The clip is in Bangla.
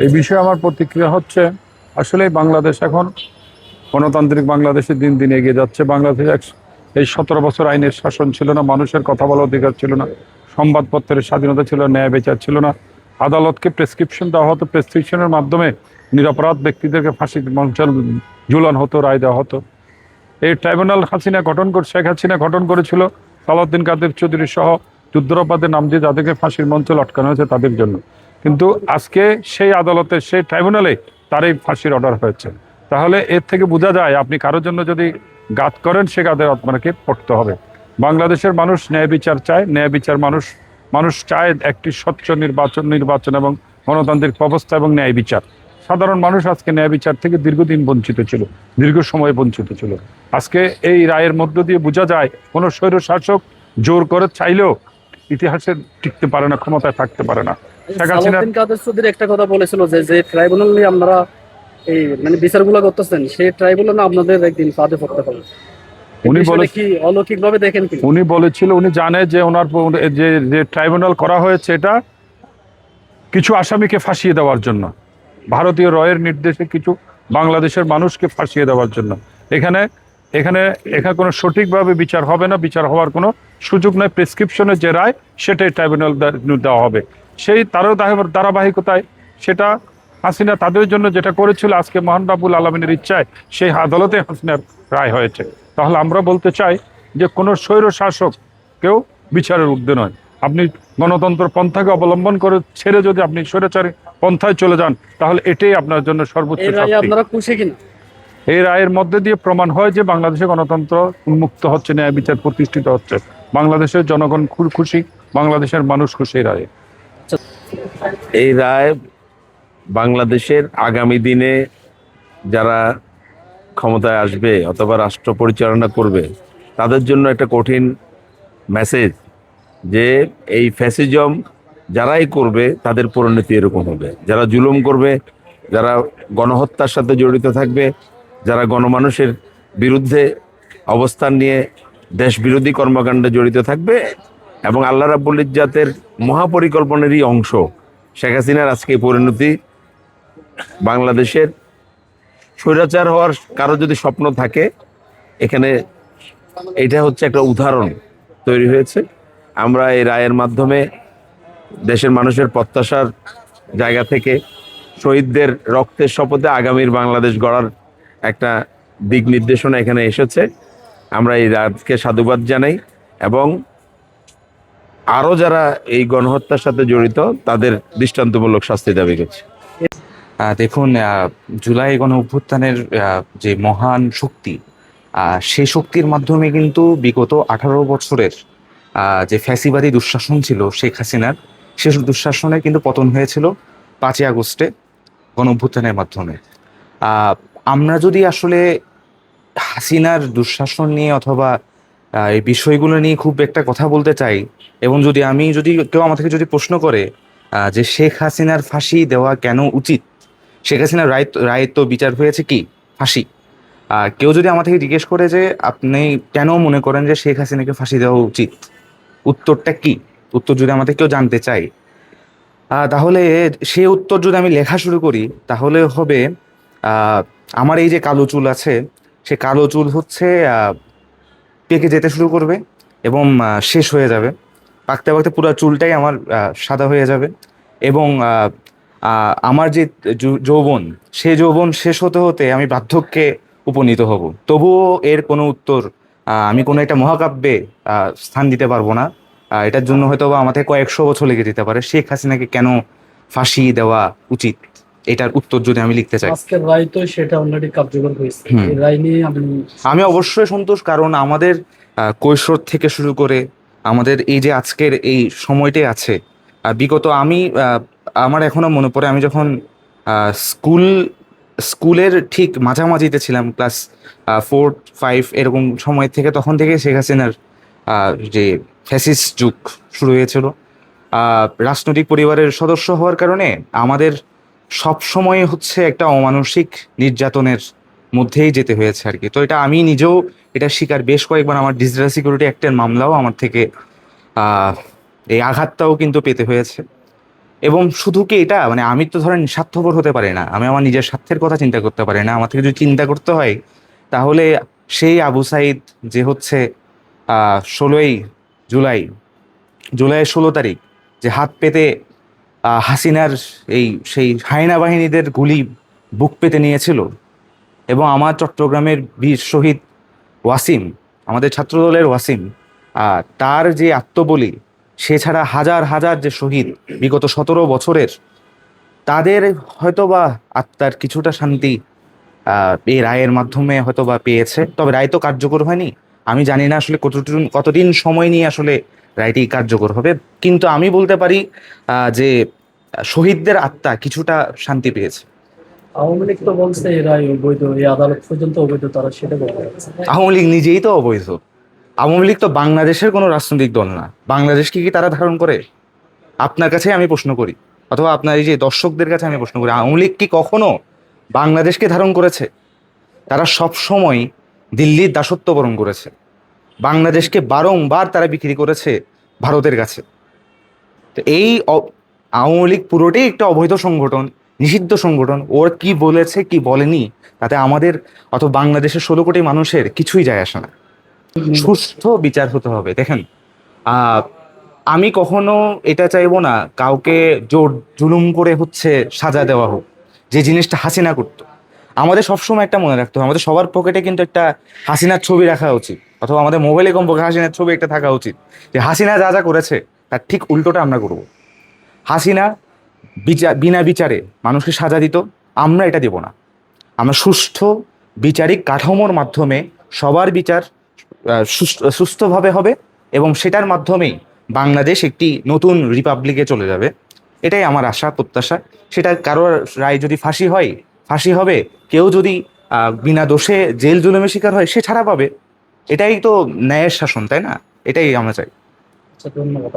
এই বিষয়ে আমার প্রতিক্রিয়া হচ্ছে আসলে বাংলাদেশ এখন গণতান্ত্রিক বাংলাদেশে দিন দিন এগিয়ে যাচ্ছে। বাংলাদেশ এই সতেরো বছর আইনের শাসন ছিল না, মানুষের কথা বলার অধিকার ছিল না, সংবাদপত্রের স্বাধীনতা ছিল, ন্যায় বিচার ছিল না। আদালতকে প্রেসক্রিপশন দেওয়া হতো প্রেসক্রিপশনের মাধ্যমে নিরপরাধ ব্যক্তিদেরকে ফাঁসি মঞ্চল ঝুলান হতো, রায় দেওয়া হতো। এই ট্রাইব্যুনাল হাসিনা গঠন করে, শেখ হাসিনা গঠন করেছিল, সালাউদ্দিন কাদের চৌধুরী সহ যুদ্ধরাপাদের নাম দিয়ে যাদেরকে ফাঁসির মঞ্চে লটকানো হয়েছে তাদের জন্য। কিন্তু আজকে সেই আদালতে সেই ট্রাইব্যুনালে তার এই ফাঁসির অর্ডার হয়েছে। তাহলে এর থেকে বোঝা যায় আপনি কারোর জন্য যদি গাত করেন, সে গাদের আপনাকে পড়তে হবে। বাংলাদেশের মানুষ ন্যায় বিচার চায়, ন্যায় বিচার মানুষ মানুষ চায় একটি স্বচ্ছ নির্বাচন নির্বাচন এবং গণতান্ত্রিক ব্যবস্থা এবং ন্যায় বিচার। সাধারণ মানুষ আজকে ন্যায় বিচার থেকে দীর্ঘদিন বঞ্চিত ছিল, দীর্ঘ সময় বঞ্চিত ছিল। আজকে এই রায়ের মধ্য দিয়ে বোঝা যায়, কোনো স্বৈর শাসক জোর করে চাইলেও ইতিহাসে টিকতে পারে না, ক্ষমতায় থাকতে পারে না। সালাউদ্দিন কাদের চৌধুরী একটা কথা বলেছিল যে যে ট্রাইব্যুনাল নিয়ে আপনারা এই মানে বিচারগুলো করতেছেন সেই ট্রাইব্যুনাল আপনাদের একদিন ফাঁদে পড়তে হবে। উনি কি দেখেন কি? বলেছিল উনি জানে যে ওনার যে যে ট্রাইব্যুনাল করা হয়েছে এটা কিছু আসামিকে ফাঁসিয়ে দেওয়ার জন্য। ভারতীয় রয়ের নির্দেশে কিছু বাংলাদেশের মানুষকে ফাঁসিয়ে দেওয়ার জন্য। এখানে এখানে এখানে কোনো সঠিকভাবে বিচার হবে না বিচার হওয়ার কোনো সুযোগ নয় প্রেসক্রিপশনের যে রায় সেটাই ট্রাইব্যুনাল দেওয়া হবে। সেই তারও দাহে- ধারাবাহিকতায় সেটা হাসিনা তাদের জন্য যেটা করেছিল আজকে মহান রাবুল আলমিনের ইচ্ছায় সেই আদালতে হাসিনার রায় হয়েছে। তাহলে আমরা বলতে চাই যে কোনো স্বৈর শাসক কেউ বিচারের ঊর্ধ্বে নয়। আপনি গণতন্ত্র পন্থাকে অবলম্বন করে ছেড়ে যদি আপনি স্বৈরাচারী পন্থায় চলে যান তাহলে এটাই আপনার জন্য সর্বোচ্চ এই রায়ের মধ্যে দিয়ে প্রমাণ হয় যে বাংলাদেশে গণতন্ত্র উন্মুক্ত হচ্ছে ন্যায় বিচার প্রতিষ্ঠিত হচ্ছে। বাংলাদেশের জনগণ খু- খুশি বাংলাদেশের মানুষ খুশি রায়ে। এই রায় বাংলাদেশের আগামী দিনে যারা ক্ষমতায় আসবে অথবা রাষ্ট্র পরিচালনা করবে, তাদের জন্য একটা কঠিন মেসেজ যে এই ফ্যাসিজম যারাই করবে, তাদের পরিণতি এরকম হবে। যারা জুলুম করবে, যারা গণহত্যার সাথে জড়িত থাকবে, যারা গণমানুষের বিরুদ্ধে অবস্থান নিয়ে দেশ বিরোধী কর্মকাণ্ডে জড়িত থাকবে এবং আল্লাহ রাব্বুল ইজ্জাতের মহাপরিকল্পনারই অংশ শেখ হাসিনার আজকে পরিণতি বাংলাদেশের স্বৈরাচার হওয়ার কারও যদি স্বপ্ন থাকে, এখানে এটা হচ্ছে একটা উদাহরণ তৈরি হয়েছে। আমরা এই রায়ের মাধ্যমে দেশের মানুষের প্রত্যাশার জায়গা থেকে শহীদদের রক্তের শপথে আগামীর বাংলাদেশ গড়ার একটা দিক নির্দেশনা এখানে এসেছে। আমরা এই রাতকে সাধুবাদ জানাই এবং আরও যারা এই গণহত্যার সাথে জড়িত, তাদের দৃষ্টান্তমূলক শাস্তি দাবি করছে। দেখুন জুলাই গণ অভ্যুত্থানের যে মহান শক্তি সেই শক্তির মাধ্যমে কিন্তু বিগত আঠারো বছরের যে ফ্যাসিবাদী দুঃশাসন ছিল শেখ হাসিনার, সে দুঃশাসনের কিন্তু পতন হয়েছিল পাঁচই আগস্টে গণ অভ্যুত্থানের মাধ্যমে। আমরা যদি আসলে হাসিনার দুঃশাসন নিয়ে অথবা এই বিষয়গুলো নিয়ে খুব একটা কথা বলতে চাই। এবং যদি আমি যদি কেউ আমার থেকে যদি প্রশ্ন করে যে শেখ হাসিনার ফাঁসি দেওয়া কেন উচিত? শেখ হাসিনার রায় রায় তো বিচার হয়েছে কি? ফাঁসি। কেউ যদি আমার থেকে জিজ্ঞেস করে যে, আপনি কেন মনে করেন যে শেখ হাসিনাকে ফাঁসি দেওয়া উচিত? উত্তরটা কি? উত্তর যদি আমাদের কেউ জানতে চাই তাহলে সে উত্তর যদি আমি লেখা শুরু করি, তাহলে হবে আমার এই যে কালো চুল আছে, সে কালো চুল হচ্ছে পেকে যেতে শুরু করবে এবং শেষ হয়ে যাবে। পাকতে পাকতে পুরো চুলটাই আমার সাদা হয়ে যাবে এবং আমার যে যৌবন, সে যৌবন শেষ হতে হতে আমি বার্ধক্যে উপনীত হব। তবুও এর কোনো উত্তর আমি কোনো একটা মহাকাব্যে স্থান দিতে পারব না। এটার জন্য হয়তো বা আমাদের কয়েকশো বছর লেগে যেতে পারে। শেখ হাসিনাকে কেন ফাঁসি দেওয়া উচিত? এটার উত্তর যদি আমি লিখতে চাই। আজকের রায় তো সেটা অলরেডি কার্যকর হয়েছে। এই রায় নিয়ে আপনি আমি অবশ্যই সন্তোষ কারণ আমাদের কৈশোর থেকে শুরু করে আমাদের এই যে আজকের এই সময়টাই আছে বিগত আমি আমার এখনও মনে পড়ে আমি যখন স্কুল স্কুলের ঠিক মাঝামাঝিতে ছিলাম ক্লাস ফোর ফাইভ এরকম সময় থেকে তখন থেকে শেখ হাসিনার আহ, যে ফ্যাসিস যুগ শুরু হয়েছিল। রাজনৈতিক পরিবারের সদস্য হওয়ার কারণে আমাদের সব সময় হচ্ছে একটা অমানসিক নির্যাতনের মধ্যেই যেতে হয়েছে আর কি। তো এটা আমি নিজেও এটা শিকার বেশ কয়েকবার আমার ডিজিটাল সিকিউরিটি অ্যাক্টের মামলাও আমার থেকে এই আঘাতটাও কিন্তু পেতে হয়েছে। এবং শুধু কি এটা? মানে আমি তো ধরেন স্বার্থপর হতে পারি না। আমি আমার নিজের স্বার্থের কথা চিন্তা করতে পারি না। আমার থেকে যদি চিন্তা করতে হয়, তাহলে সেই আবু সাইদ যে হচ্ছে ষোলোই জুলাই জুলাই ষোলো তারিখ যে হাত পেতে হাসিনার এই সেই হায়না বাহিনীদের গুলি বুক পেতে নিয়েছিল এবং আমার চট্টগ্রামের বীর শহীদ ওয়াসিম, আমাদের ছাত্রদলের ওয়াসিম তার যে আত্মবলি, সে ছাড়া হাজার হাজার যে শহীদ বিগত সতেরো বছরের, তাদের হয়তোবা আত্মার কিছুটা শান্তি এই রায়ের মাধ্যমে হয়তোবা পেয়েছে। তবে রায় তো কার্যকর হয়নি। আমি জানি না আসলে কতদিন কতদিন সময় নিয়ে আসলে রায়টি কার্যকর হবে। কিন্তু আমি বলতে পারি আহ, যে শহীদদের আত্মা কিছুটা শান্তি পেয়েছে। আওয়ামী লীগ তো বলছে অবৈধ এই আদালত পর্যন্ত অবৈধ তারা সেটা বলতে আওয়ামী লীগ নিজেই তো অবৈধ। আওয়ামী লীগ তো বাংলাদেশের কোনো রাজনৈতিক দল না। বাংলাদেশকে কি তারা ধারণ করে? আপনার কাছে আমি প্রশ্ন করি অথবা আপনার এই যে দর্শকদের কাছে আমি প্রশ্ন করি আওয়ামী লীগ কি কখনো বাংলাদেশকে ধারণ করেছে? তারা সব সময় দিল্লির দাসত্ব বরণ করেছে। বাংলাদেশকে বারংবার তারা বিক্রি করেছে ভারতের কাছে। তো এই আওয়ামী লীগ পুরোটাই একটা অবৈধ সংগঠন নিষিদ্ধ সংগঠন। ওর কি বলেছে কি বলেনি তাতে আমাদের অত বাংলাদেশের ষোলো কোটি মানুষের কিছুই যায় আসে না। সুস্থ বিচার হতে হবে দেখেন। আমি কখনো এটা চাইব না কাউকে জোর জুলুম করে হচ্ছে সাজা দেওয়া হোক যে জিনিসটা হাসিনা করতো। আমাদের সবসময় একটা মনে রাখতে হবে আমাদের সবার পকেটে কিন্তু একটা হাসিনার ছবি রাখা উচিত। অথবা আমাদের মোবাইলে কমপক্ষে হাসিনার ছবি একটা থাকা উচিত। যে হাসিনা যা যা করেছে, তার ঠিক উল্টোটা আমরা করব। হাসিনা বিচার বিনা বিচারে মানুষকে সাজা দিত, আমরা এটা দেব না। আমরা সুষ্ঠু বিচারিক কাঠামোর মাধ্যমে সবার বিচার সুস্থ- সুস্থভাবে হবে এবং সেটার মাধ্যমেই বাংলাদেশ একটি নতুন রিপাবলিকে চলে যাবে। এটাই আমার আশা, প্রত্যাশা। সেটা কারোর রায় যদি ফাঁসি হয়, ফাঁসি হবে। কেউ যদি বিনা দোষে জেল জুলুমের শিকার হয়, সে ছাড়া পাবে। এটাই তো ন্যায়ের শাসন তাই না? এটাই আমরা চাই। আচ্ছা ধন্যবাদ